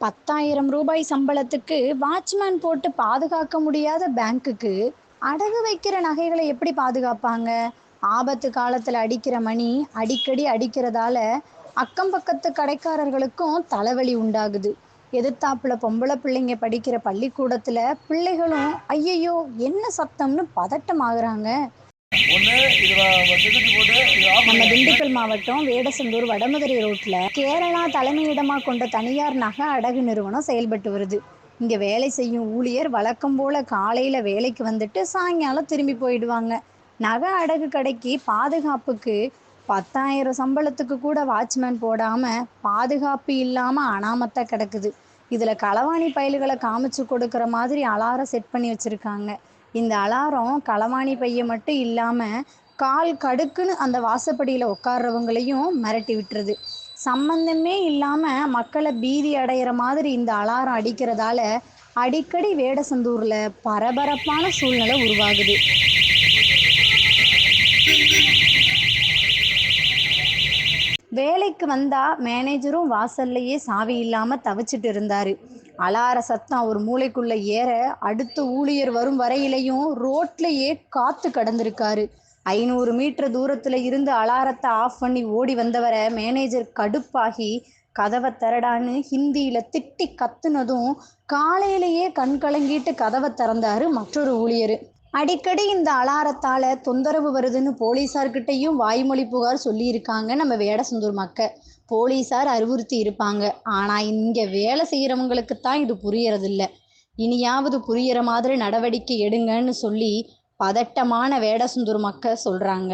பத்தாயிரம் ரூபாய் சம்பளத்துக்கு வாட்ச்மேன் போட்டு பாதுகாக்க முடியாத பேங்க்குக்கு அடகு வைக்கிற நகைகளை எப்படி பாதுகாப்பாங்க? ஆபத்து காலத்தில் அடிக்கிற மணி அடிக்கடி அடிக்கிறதால அக்கம் பக்கத்து கடைக்காரர்களுக்கும் தலைவலி உண்டாகுது. எதிர்த்தாப்புல பொம்பளை பிள்ளைங்க படிக்கிற பள்ளிக்கூடத்தில் பிள்ளைகளும் ஐயையோ என்ன சத்தம்னு பதட்டமாகறாங்க. ஒன்று இதில் போட்டு நம்ம திண்டுக்கல் மாவட்டம் வேடசந்தூர் வடமதுரை ரோட்ல கேரளா தலைமையிடமாக கொண்ட தனியார் நகை அடகு நிறுவனம் செயல்பட்டு வருது. இங்க வேலை செய்யும் ஊழியர் வழக்கம் போல காலையில வேலைக்கு வந்துட்டு சாயங்காலம் திரும்பி போயிடுவாங்க. நகை அடகு கடைக்கு பாதுகாப்புக்கு பத்தாயிரம் சம்பளத்துக்கு கூட வாட்ச்மேன் போடாம பாதுகாப்பு இல்லாம அனாமத்தா கிடக்குது. இதுல களவாணி பயல்களை காமிச்சு கொடுக்குற மாதிரி அலாரம் செட் பண்ணி வச்சிருக்காங்க. இந்த அலாரம் களவாணி பைய மட்டும் இல்லாமல் கால் கடுக்குன்னு அந்த வாசப்படியில் உட்கார்றவங்களையும் மிரட்டி விட்டுருது. சம்பந்தமே இல்லாமல் மக்களை பீதி அடையிற மாதிரி இந்த அலாரம் அடிக்கிறதால அடிக்கடி வேடசந்தூரில் பரபரப்பான சூழ்நிலை உருவாகுது. வேலைக்கு வந்தா மேனேஜரும் வாசல்லையே சாவி இல்லாம தவிச்சிட்டு இருந்தாரு. அலார சத்தம் ஒரு மூளைக்குள்ள ஏற அடுத்த ஊழியர் வரும் வரையிலையும் ரோட்லயே காத்து கடந்திருக்காரு. ஐநூறு மீட்டர் தூரத்துல இருந்து அலாரத்தை ஆஃப் பண்ணி ஓடி வந்தவரை மேனேஜர் கடுப்பாகி கதவை திறடான்னு ஹிந்தியில திட்டி கத்துனதும் காலையிலேயே கண் கலங்கிட்டு கதவை திறந்தாரு மற்றொரு ஊழியர். அடிக்கடி இந்த அலாரத்தால தொந்தரவு வருதுன்னு போலீஸார்கிட்டயும் வாய்மொழி புகார் சொல்லியிருக்காங்க நம்ம வேடசந்தூர் மக்க போலீஸார் அறிவுறுத்தி இருப்பாங்க. ஆனா இங்க வேலை செய்யறவங்களுக்கு தான் இது புரியறதில்ல. இனியாவது புரியற மாதிரி நடவடிக்கை எடுங்கன்னு சொல்லி பதட்டமான வேடசுந்தூர் மக்க சொல்றாங்க.